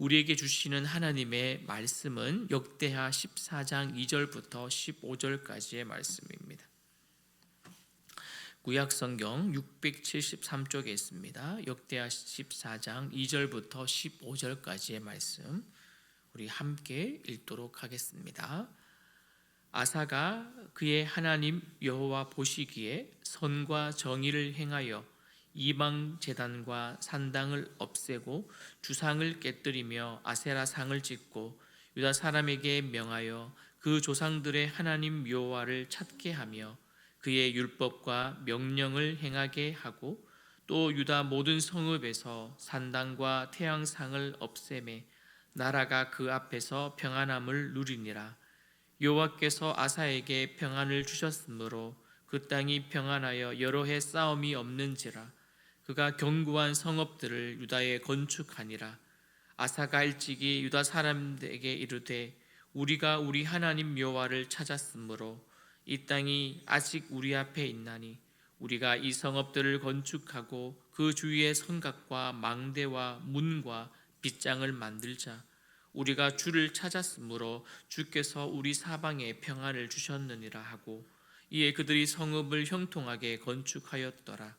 우리에게 주시는 하나님의 말씀은 역대하 14장 2절부터 15절까지의 말씀입니다. 구약 성경 673쪽에 있습니다. 역대하 14장 2절부터 15절까지의 말씀 우리 함께 읽도록 하겠습니다. 아사가 그의 하나님 여호와 보시기에 선과 정의를 행하여 이방 제단과 산당을 없애고 주상을 깨뜨리며 아세라 상을 짓고 유다 사람에게 명하여 그 조상들의 하나님 여호와를 찾게 하며 그의 율법과 명령을 행하게 하고 또 유다 모든 성읍에서 산당과 태양상을 없애매 나라가 그 앞에서 평안함을 누리니라. 여호와께서 아사에게 평안을 주셨으므로 그 땅이 평안하여 여러 해 싸움이 없는지라 그가 견고한 성읍들을 유다에 건축하니라. 아사가 일찍이 유다 사람들에게 이르되 우리가 우리 하나님 여호와를 찾았으므로 이 땅이 아직 우리 앞에 있나니 우리가 이 성읍들을 건축하고 그 주위에 성곽과 망대와 문과 빗장을 만들자. 우리가 주를 찾았으므로 주께서 우리 사방에 평안을 주셨느니라 하고 이에 그들이 성읍을 형통하게 건축하였더라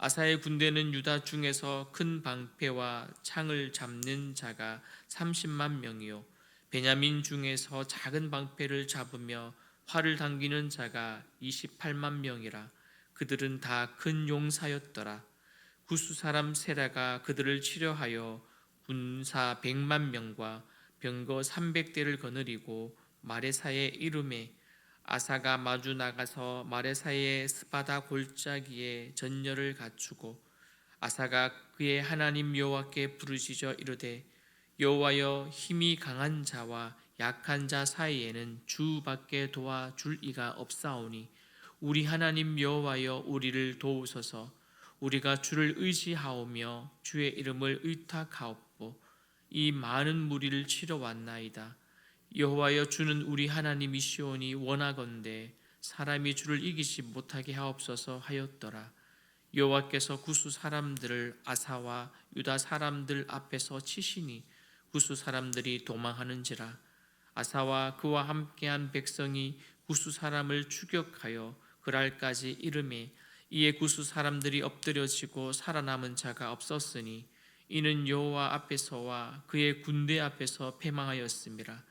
아사의 군대는 유다 중에서 큰 방패와 창을 잡는 자가 30만 명이요. 베냐민 중에서 작은 방패를 잡으며 활을 당기는 자가 28만 명이라. 그들은 다 큰 용사였더라. 구수 사람 세라가 그들을 치료하여 군사 100만 명과 병거 300대를 거느리고 마레사의 이름에 아사가 마주 나가서 마레사의 스바다 골짜기에 전열을 갖추고 아사가 그의 하나님 여호와께 부르짖어 이르되 여호와여 힘이 강한 자와 약한 자 사이에는 주밖에 도와줄 이가 없사오니 우리 하나님 여호와여 우리를 도우소서. 우리가 주를 의지하오며 주의 이름을 의탁하옵고 이 많은 무리를 치러 왔나이다 여호와여 주는 우리 하나님이시오니 원하건대 사람이 주를 이기지 못하게 하옵소서 하였더라. 여호와께서 구수 사람들을 아사와 유다 사람들 앞에서 치시니 구수 사람들이 도망하는지라. 아사와 그와 함께한 백성이 구수 사람을 추격하여 그랄까지 이름에 이에 구수 사람들이 엎드려지고 살아남은 자가 없었으니 이는 여호와 앞에서와 그의 군대 앞에서 패망하였음이라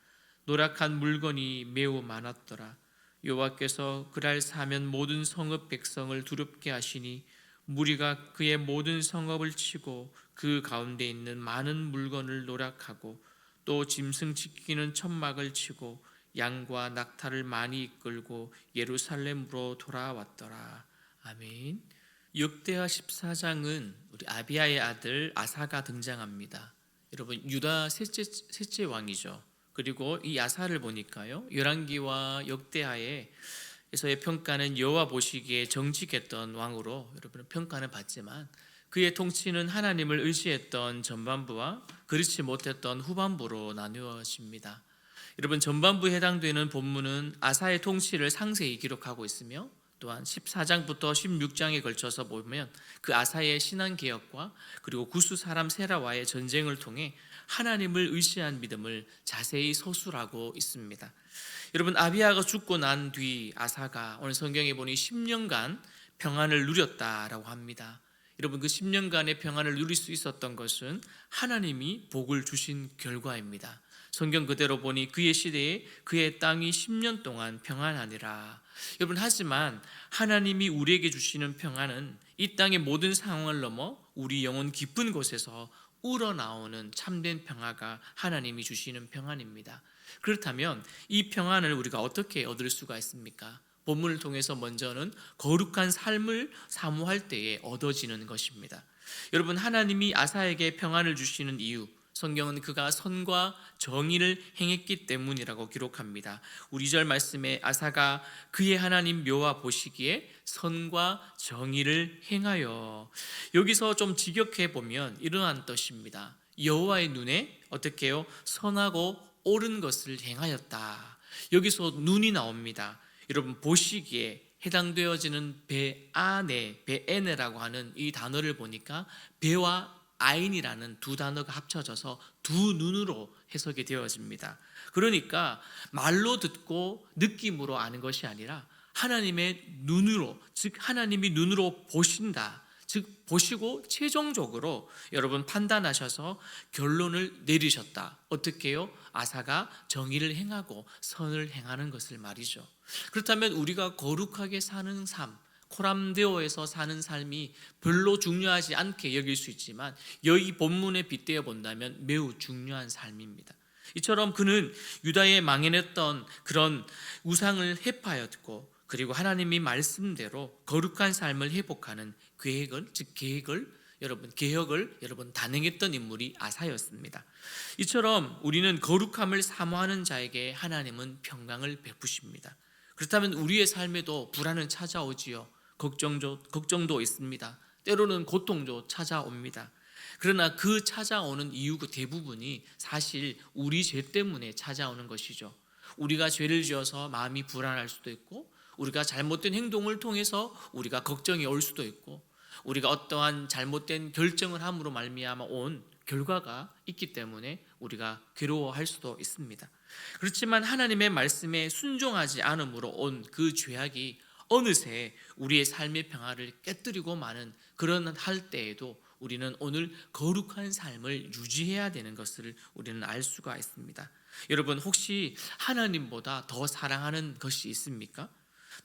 노력한 물건이 매우 많았더라 여호와께서 그날 사면 모든 성읍 백성을 두렵게 하시니 무리가 그의 모든 성읍을 치고 그 가운데 있는 많은 물건을 노력하고 또 짐승 지키는 천막을 치고 양과 낙타를 많이 이끌고 예루살렘으로 돌아왔더라. 아멘. 역대하 14장은 우리 아비아의 아들 아사가 등장합니다. 여러분 유다 셋째 셋째 왕이죠. 그리고 이 아사를 보니까요. 열왕기와 역대하에 에서의 평가는 여호와 보시기에 정직했던 왕으로 여러분 평가는 받지만 그의 통치는 하나님을 의지했던 전반부와 그렇지 못했던 후반부로 나누어집니다. 여러분 전반부에 해당되는 본문은 아사의 통치를 상세히 기록하고 있으며 또한 14장부터 16장에 걸쳐서 보면 그 아사의 신앙 개혁과 그리고 구수 사람 세라와의 전쟁을 통해 하나님을 의지한 믿음을 자세히 서술하고 있습니다. 여러분 아비아가 죽고 난 뒤 아사가 오늘 성경에 보니 10년간 평안을 누렸다라고 합니다. 여러분 그 10년간의 평안을 누릴 수 있었던 것은 하나님이 복을 주신 결과입니다. 성경 그대로 보니 그의 시대에 그의 땅이 10년 동안 평안하니라. 여러분 하지만 하나님이 우리에게 주시는 평안은 이 땅의 모든 상황을 넘어 우리 영혼 깊은 곳에서 우러나오는 참된 평화가 하나님이 주시는 평안입니다. 그렇다면 이 평안을 우리가 어떻게 얻을 수가 있습니까? 본문을 통해서 먼저는 거룩한 삶을 사모할 때에 얻어지는 것입니다. 여러분 하나님이 아사에게 평안을 주시는 이유 성경은 그가 선과 정의를 행했기 때문이라고 기록합니다. 우리 2절 말씀에 아사가 그의 하나님 묘와 보시기에 선과 정의를 행하여 여기서 좀 직역해 보면 이러한 뜻입니다. 여호와의 눈에 어떻게 요 선하고 옳은 것을 행하였다. 여기서 눈이 나옵니다. 여러분 보시기에 해당되어지는 배 안에 배에네라고 하는 이 단어를 보니까 배와 아인이라는 두 단어가 합쳐져서 두 눈으로 해석이 되어집니다. 그러니까 말로 듣고 느낌으로 아는 것이 아니라 하나님의 눈으로 즉 하나님이 눈으로 보신다. 즉 보시고 최종적으로 여러분 판단하셔서 결론을 내리셨다. 어떻게요? 아사가 정의를 행하고 선을 행하는 것을 말이죠. 그렇다면 우리가 거룩하게 사는 삶, 코람데오에서 사는 삶이 별로 중요하지 않게 여길 수 있지만 여기 본문에 빗대어 본다면 매우 중요한 삶입니다. 이처럼 그는 유다에 망해냈던 그런 우상을 해파였고 그리고 하나님이 말씀대로 거룩한 삶을 회복하는 계획을 즉 계획을 여러분 개혁을 여러분 단행했던 인물이 아사였습니다. 이처럼 우리는 거룩함을 사모하는 자에게 하나님은 평강을 베푸십니다. 그렇다면 우리의 삶에도 불안은 찾아오지요. 걱정도 걱정도 있습니다. 때로는 고통도 찾아옵니다. 그러나 그 찾아오는 이유 그 대부분이 사실 우리 죄 때문에 찾아오는 것이죠. 우리가 죄를 지어서 마음이 불안할 수도 있고 우리가 잘못된 행동을 통해서 우리가 걱정이 올 수도 있고 우리가 어떠한 잘못된 결정을 함으로 말미암아 온 결과가 있기 때문에 우리가 괴로워할 수도 있습니다. 그렇지만 하나님의 말씀에 순종하지 않음으로 온 그 죄악이 어느새 우리의 삶의 평화를 깨뜨리고 마는 그런 할 때에도 우리는 오늘 거룩한 삶을 유지해야 되는 것을 우리는 알 수가 있습니다. 여러분 혹시 하나님보다 더 사랑하는 것이 있습니까?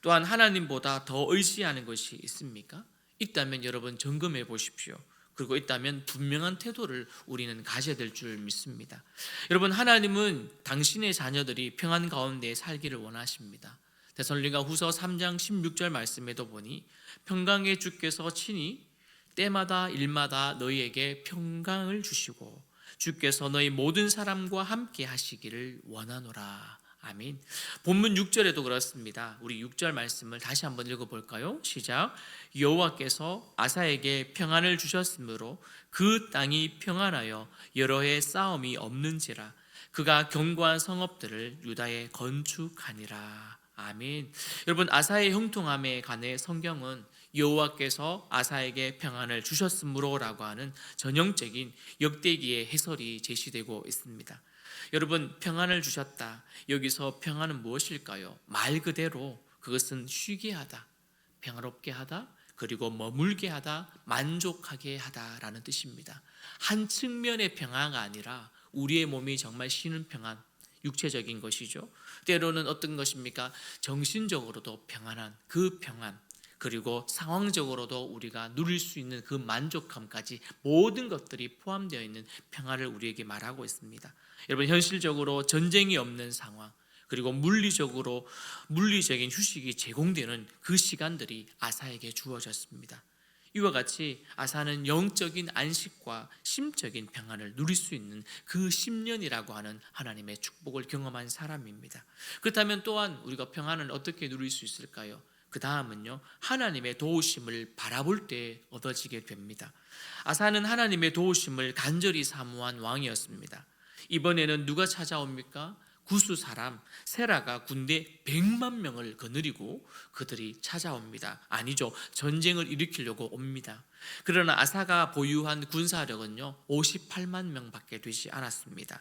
또한 하나님보다 더 의지하는 것이 있습니까? 있다면 여러분 점검해 보십시오. 그리고 있다면 분명한 태도를 우리는 가져야 될 줄 믿습니다. 여러분 하나님은 당신의 자녀들이 평안 가운데 살기를 원하십니다. 데살리가 후서 3장 16절 말씀에도 보니 평강의 주께서 친히 때마다 일마다 너희에게 평강을 주시고 주께서 너희 모든 사람과 함께 하시기를 원하노라. 아멘. 본문 6절에도 그렇습니다. 우리 6절 말씀을 다시 한번 읽어 볼까요? 시작. 여호와께서 아사에게 평안을 주셨으므로 그 땅이 평안하여 여러 해 싸움이 없는지라 그가 견고한 성읍들을 유다에 건축하니라. 아멘. 여러분 아사의 형통함에 관해 성경은 여호와께서 아사에게 평안을 주셨으므로라고 하는 전형적인 역대기의 해설이 제시되고 있습니다. 여러분 평안을 주셨다. 여기서 평안은 무엇일까요? 말 그대로 그것은 쉬게 하다, 평화롭게 하다, 그리고 머물게 하다, 만족하게 하다라는 뜻입니다. 한 측면의 평화가 아니라 우리의 몸이 정말 쉬는 평안, 육체적인 것이죠. 때로는 어떤 것입니까? 정신적으로도 평안한 그 평안, 그리고 상황적으로도 우리가 누릴 수 있는 그 만족감까지 모든 것들이 포함되어 있는 평화를 우리에게 말하고 있습니다. 여러분 현실적으로 전쟁이 없는 상황 그리고 물리적으로 물리적인 휴식이 제공되는 그 시간들이 아사에게 주어졌습니다. 이와 같이 아사는 영적인 안식과 심적인 평안을 누릴 수 있는 그 10년이라고 하는 하나님의 축복을 경험한 사람입니다. 그렇다면 또한 우리가 평안을 어떻게 누릴 수 있을까요? 그 다음은요, 하나님의 도우심을 바라볼 때 얻어지게 됩니다. 아사는 하나님의 도우심을 간절히 사모한 왕이었습니다. 이번에는 누가 찾아옵니까? 구수 사람 세라가 군대 100만 명을 거느리고 그들이 찾아옵니다. 아니죠. 전쟁을 일으키려고 옵니다. 그러나 아사가 보유한 군사력은요. 58만 명밖에 되지 않았습니다.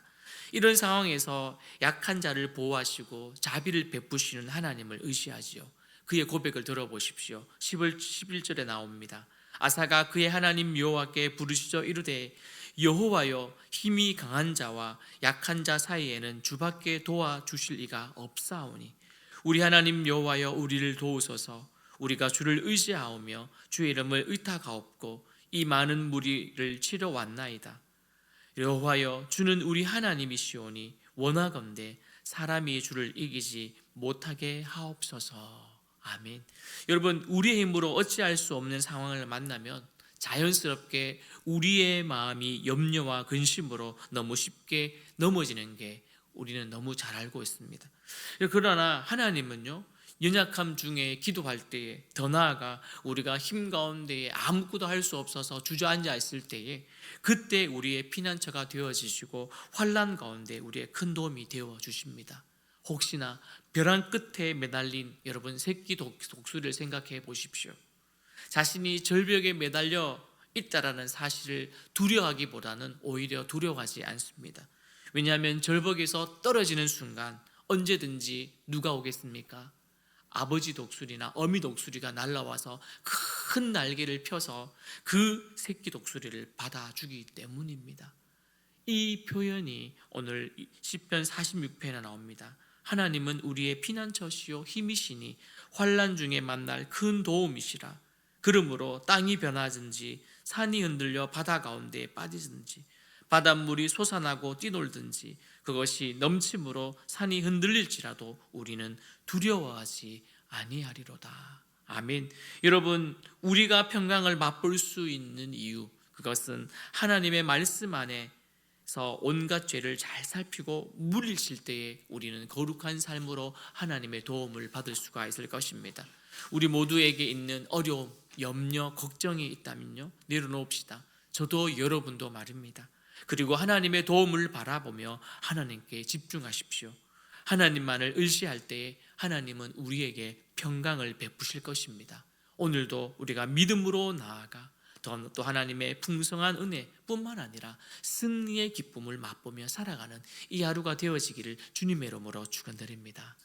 이런 상황에서 약한 자를 보호하시고 자비를 베푸시는 하나님을 의지하지요. 그의 고백을 들어보십시오. 10월 11절에 나옵니다. 아사가 그의 하나님 여호와께 부르시죠 이르되 여호와여 힘이 강한 자와 약한 자 사이에는 주밖에 도와 주실 이가 없사오니 우리 하나님 여호와여 우리를 도우소서. 우리가 주를 의지하오며 주의 이름을 의탁하옵고 이 많은 무리를 치러 왔나이다. 여호와여 주는 우리 하나님이시오니 원하건대 사람이 주를 이기지 못하게 하옵소서. 아멘. 여러분 우리의 힘으로 어찌할 수 없는 상황을 만나면 자연스럽게 우리의 마음이 염려와 근심으로 너무 쉽게 넘어지는 게 우리는 너무 잘 알고 있습니다. 그러나 하나님은요, 연약함 중에 기도할 때에 더 나아가 우리가 힘 가운데에 아무것도 할 수 없어서 주저앉아 있을 때에 그때 우리의 피난처가 되어지시고 환란 가운데 우리의 큰 도움이 되어 주십니다. 혹시나 벼랑 끝에 매달린 여러분 새끼 독수리를 생각해 보십시오. 자신이 절벽에 매달려 있다라는 사실을 두려워하기보다는 오히려 두려워하지 않습니다. 왜냐하면 절벽에서 떨어지는 순간 언제든지 누가 오겠습니까? 아버지 독수리나 어미 독수리가 날라와서 큰 날개를 펴서 그 새끼 독수리를 받아주기 때문입니다. 이 표현이 오늘 시편 46편에 나옵니다. 하나님은 우리의 피난처시요 힘이시니 환란 중에 만날 큰 도움이시라. 그러므로 땅이 변하든지 산이 흔들려 바다 가운데에 빠지든지 바닷물이 솟아나고 뛰놀든지 그것이 넘침으로 산이 흔들릴지라도 우리는 두려워하지 아니하리로다. 아멘. 여러분, 우리가 평강을 맛볼 수 있는 이유 그것은 하나님의 말씀 안에서 온갖 죄를 잘 살피고 물리칠 때에 우리는 거룩한 삶으로 하나님의 도움을 받을 수가 있을 것입니다. 우리 모두에게 있는 어려움, 염려, 걱정이 있다면요. 내려놓읍시다. 저도 여러분도 말입니다. 그리고 하나님의 도움을 바라보며 하나님께 집중하십시오. 하나님만을 의지할 때에 하나님은 우리에게 평강을 베푸실 것입니다. 오늘도 우리가 믿음으로 나아가 또, 또 하나님의 풍성한 은혜뿐만 아니라 승리의 기쁨을 맛보며 살아가는 이 하루가 되어지기를 주님의 이름으로 축원드립니다.